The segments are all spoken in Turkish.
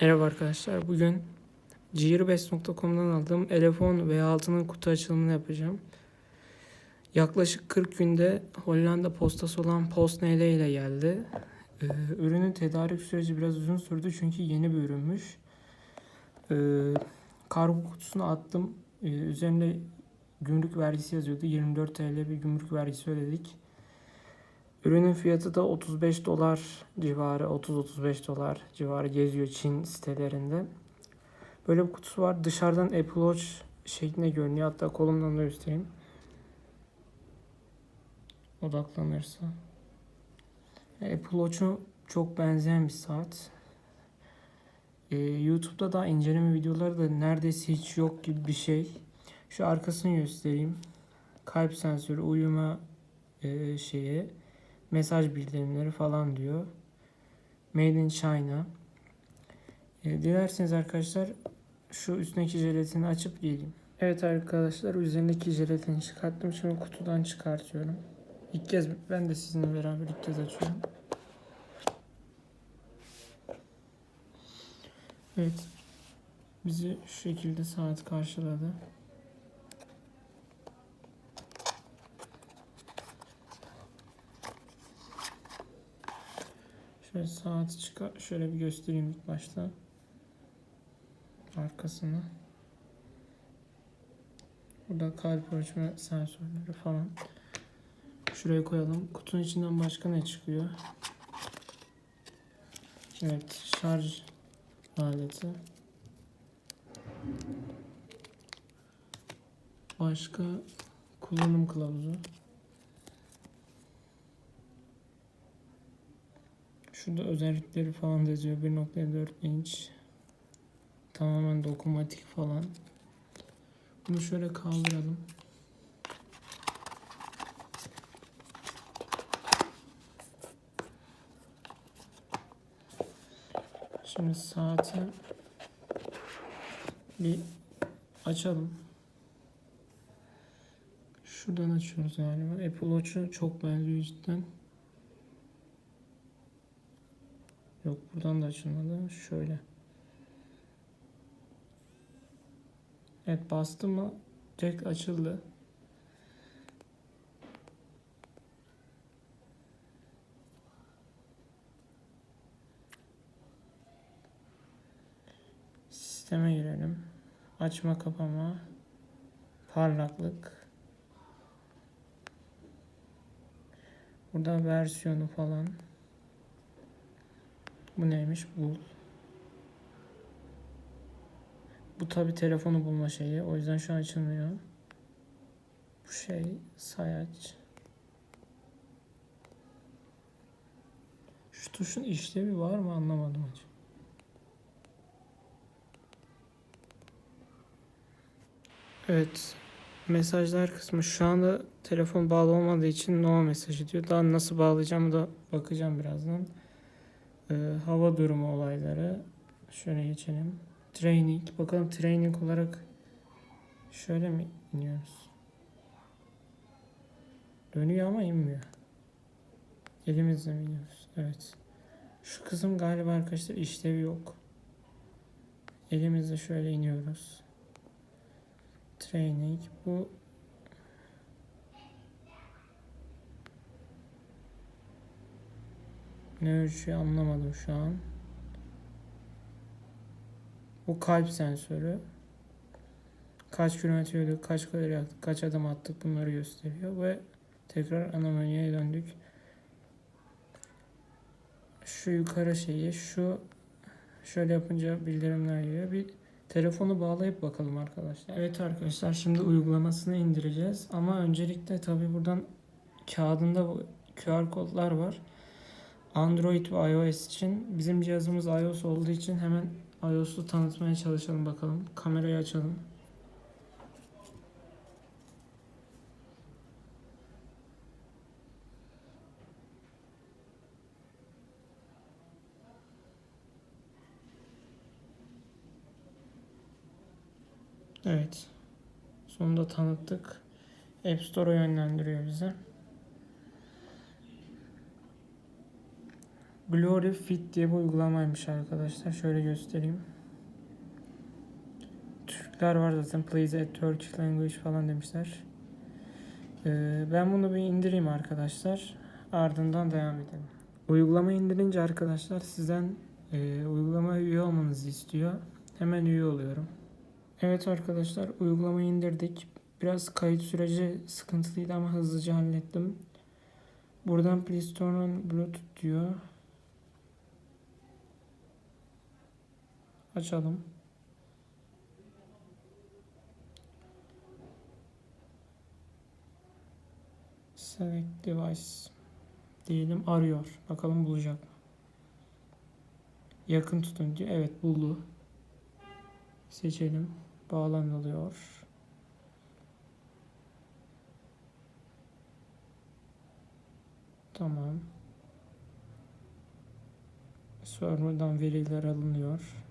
Merhaba arkadaşlar. Bugün Gearbest.com'dan aldığım telefon V6'nın kutu açılımını yapacağım. Yaklaşık 40 günde Hollanda postası olan PostNL ile geldi. Ee, ürünün tedarik süreci biraz uzun sürdü çünkü yeni bir ürünmüş. Ee, kargo kutusuna attım. Ee, üzerinde gümrük vergisi yazıyordu. 24 TL bir gümrük vergisi ödedik. Ürünün fiyatı da 35 dolar civarı, 30-35 dolar civarı geziyor Çin sitelerinde. Böyle bir kutusu var. Dışarıdan Apple Watch şeklinde görünüyor. Hatta kolumdan da göstereyim. Odaklanırsa. Apple Watch'u çok benzeyen bir saat. Ee, YouTube'da da inceleme videoları da neredeyse hiç yok gibi bir şey. Şu arkasını göstereyim. Kalp sensörü, uyuma e, şeyi mesaj bildirimleri falan diyor. Made in China. E, dilerseniz arkadaşlar şu üstündeki jelatini açıp geleyim. Evet arkadaşlar üzerindeki jelatini çıkarttım. Şimdi kutudan çıkartıyorum. İlk kez ben de sizinle beraber ilk kez açıyorum. Evet. Bizi şu şekilde saat karşıladı. Şöyle saati çıkar, şöyle bir göstereyim ilk başta. Arkasını. Burada kalp ölçme sensörleri falan. Şuraya koyalım. Kutunun içinden başka ne çıkıyor? Evet, şarj aleti. Başka kullanım kılavuzu. Şurada özellikleri falan da yazıyor. 1.4 inç. Tamamen dokunmatik falan. Bunu şöyle kaldıralım. Şimdi saati bir açalım. Şuradan açıyoruz galiba. Apple Watch'u çok benziyor cidden. Yok buradan da açılmadı. Şöyle. Evet bastım mı direkt açıldı. Sisteme girelim. Açma kapama. Parlaklık. Burada versiyonu falan. Bu neymiş? Bul. Bu tabi telefonu bulma şeyi. O yüzden şu an açılmıyor. Bu şey sayaç. Şu tuşun işlevi var mı anlamadım hiç. Evet. Mesajlar kısmı şu anda telefon bağlı olmadığı için no mesajı diyor. Daha nasıl bağlayacağımı da bakacağım birazdan. Ee, hava durumu olayları. Şöyle geçelim. Training. Bakalım training olarak şöyle mi iniyoruz? Dönüyor ama inmiyor. Elimizle mi iniyoruz? Evet. Şu kısım galiba arkadaşlar işlevi yok. Elimizle şöyle iniyoruz. Training. Bu Ne ölçüyor anlamadım şu an. Bu kalp sensörü. Kaç kilometre yürüdük, kaç kalori yaktık, kaç adım attık bunları gösteriyor ve tekrar ana menüye döndük. Şu yukarı şeyi, şu şöyle yapınca bildirimler geliyor. Bir telefonu bağlayıp bakalım arkadaşlar. Evet arkadaşlar şimdi uygulamasını indireceğiz. Ama öncelikle tabi buradan kağıdında QR kodlar var. Android ve iOS için bizim cihazımız iOS olduğu için hemen iOS'u tanıtmaya çalışalım bakalım. Kamerayı açalım. Evet. Sonunda tanıttık. App Store'a yönlendiriyor bize. Glory Fit diye bir uygulamaymış arkadaşlar. Şöyle göstereyim. Türkler var zaten. Please add Turkish language falan demişler. Ee, ben bunu bir indireyim arkadaşlar. Ardından devam edelim. Uygulama indirince arkadaşlar sizden e, uygulamaya üye olmanızı istiyor. Hemen üye oluyorum. Evet arkadaşlar uygulamayı indirdik. Biraz kayıt süreci sıkıntılıydı ama hızlıca hallettim. Buradan Play Store'un Bluetooth diyor. Açalım. Select device diyelim arıyor. Bakalım bulacak mı? Yakın tutun diyor. Evet buldu. Seçelim. Bağlanılıyor. Tamam. Server'dan veriler alınıyor.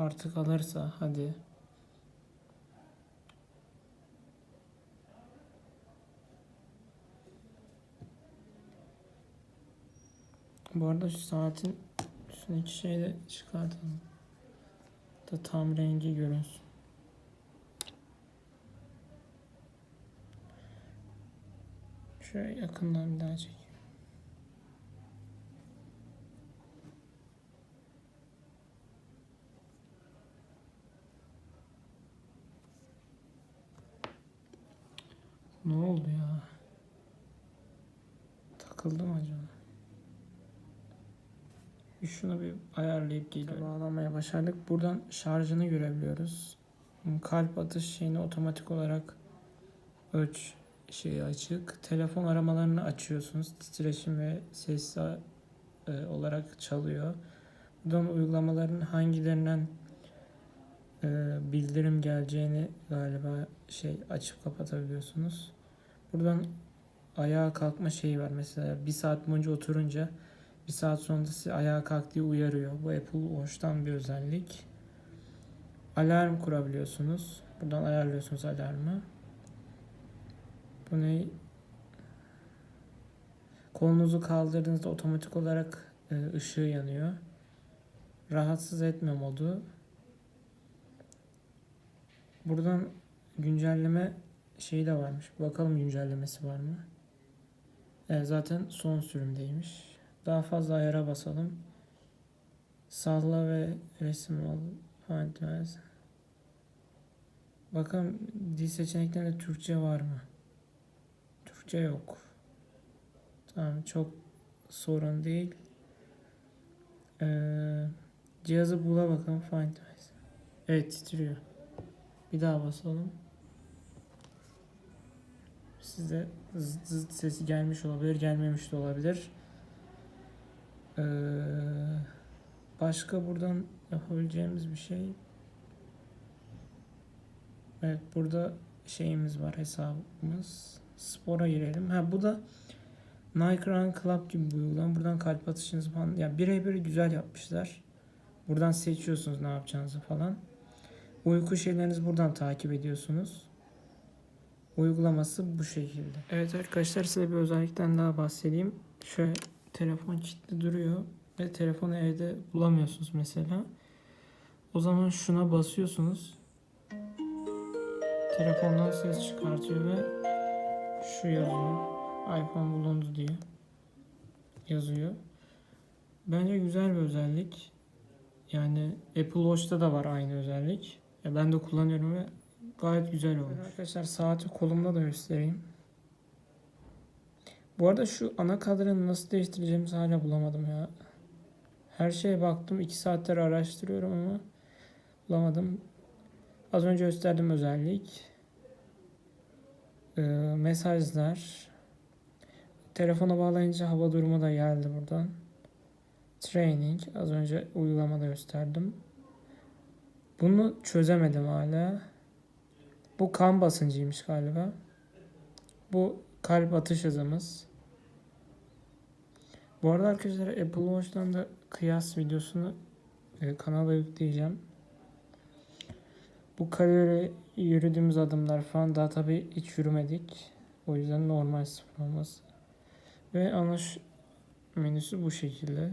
Artık alırsa hadi. Bu arada şu saatin üstündeki şeyi de çıkartalım. Da tam rengi görünsün. Şöyle yakından bir daha çekeyim. Ne oldu ya? Takıldı mı acaba? Şunu bir ayarlayıp geliyorum. Bağlamaya başardık. Buradan şarjını görebiliyoruz. Kalp atış şeyini otomatik olarak ölç şeyi açık. Telefon aramalarını açıyorsunuz. Titreşim ve ses e, olarak çalıyor. Buradan uygulamaların hangilerinden e, bildirim geleceğini galiba şey açıp kapatabiliyorsunuz. Buradan ayağa kalkma şeyi var. Mesela bir saat boyunca oturunca bir saat sonra size ayağa kalk diye uyarıyor. Bu Apple Watch'tan bir özellik. Alarm kurabiliyorsunuz. Buradan ayarlıyorsunuz alarmı. Bu ne? Kolunuzu kaldırdığınızda otomatik olarak e, ışığı yanıyor. Rahatsız etme modu. Buradan güncelleme şeyi de varmış. Bakalım güncellemesi var mı? Evet, zaten son sürümdeymiş. Daha fazla ayara basalım. Salla ve resim al. As. Bakalım dil seçeneklerinde Türkçe var mı? Türkçe yok. Tamam çok sorun değil. Ee, cihazı bula bakalım. Find. Evet titriyor. Bir daha basalım. Size zıt zıt sesi gelmiş olabilir, gelmemiş de olabilir. Ee, başka buradan yapabileceğimiz bir şey. Evet burada şeyimiz var hesabımız. Spora girelim. Ha bu da Nike Run Club gibi bir uygulama. Buradan kalp atışınızı falan. Ya birebir güzel yapmışlar. Buradan seçiyorsunuz ne yapacağınızı falan. Uyku şeylerinizi buradan takip ediyorsunuz. Uygulaması bu şekilde. Evet arkadaşlar size bir özellikten daha bahsedeyim. Şöyle telefon kilitli duruyor ve telefonu evde bulamıyorsunuz mesela. O zaman şuna basıyorsunuz. Telefondan ses çıkartıyor ve şu yazıyor. iPhone bulundu diye yazıyor. Bence güzel bir özellik. Yani Apple Watch'ta da var aynı özellik. Ya ben de kullanıyorum ve gayet güzel olmuş. Arkadaşlar saati kolumda da göstereyim. Bu arada şu ana kadranı nasıl değiştireceğimizi hala bulamadım ya. Her şeye baktım. 2 saattir araştırıyorum ama bulamadım. Az önce gösterdim özellik. Ee, mesajlar. Telefona bağlayınca hava durumu da geldi buradan. Training. Az önce uygulamada gösterdim. Bunu çözemedim hala. Bu kan basıncıymış galiba. Bu kalp atış hızımız. Bu arada arkadaşlar Apple Watch'tan da kıyas videosunu e, kanala yükleyeceğim. Bu kalori yürüdüğümüz adımlar falan daha tabi hiç yürümedik. O yüzden normal sıfır olması. Ve ana menüsü bu şekilde.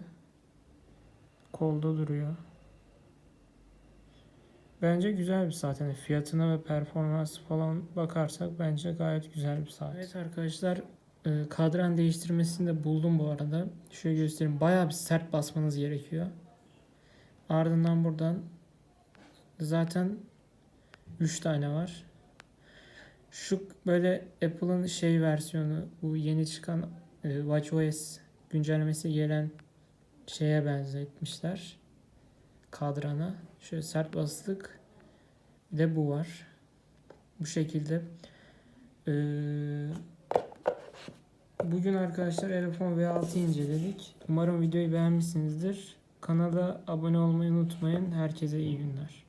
Kolda duruyor. Bence güzel bir saat. Yani fiyatına ve performansı falan bakarsak bence gayet güzel bir saat. Evet arkadaşlar e, kadran değiştirmesini de buldum bu arada. Şöyle göstereyim. Bayağı bir sert basmanız gerekiyor. Ardından buradan zaten 3 tane var. Şu böyle Apple'ın şey versiyonu bu yeni çıkan e, WatchOS güncellemesi gelen şeye benzetmişler. Kadrana. Şöyle sert bastık. Bir de bu var. Bu şekilde. Ee, bugün arkadaşlar iPhone V6 inceledik. Umarım videoyu beğenmişsinizdir. Kanala abone olmayı unutmayın. Herkese iyi günler.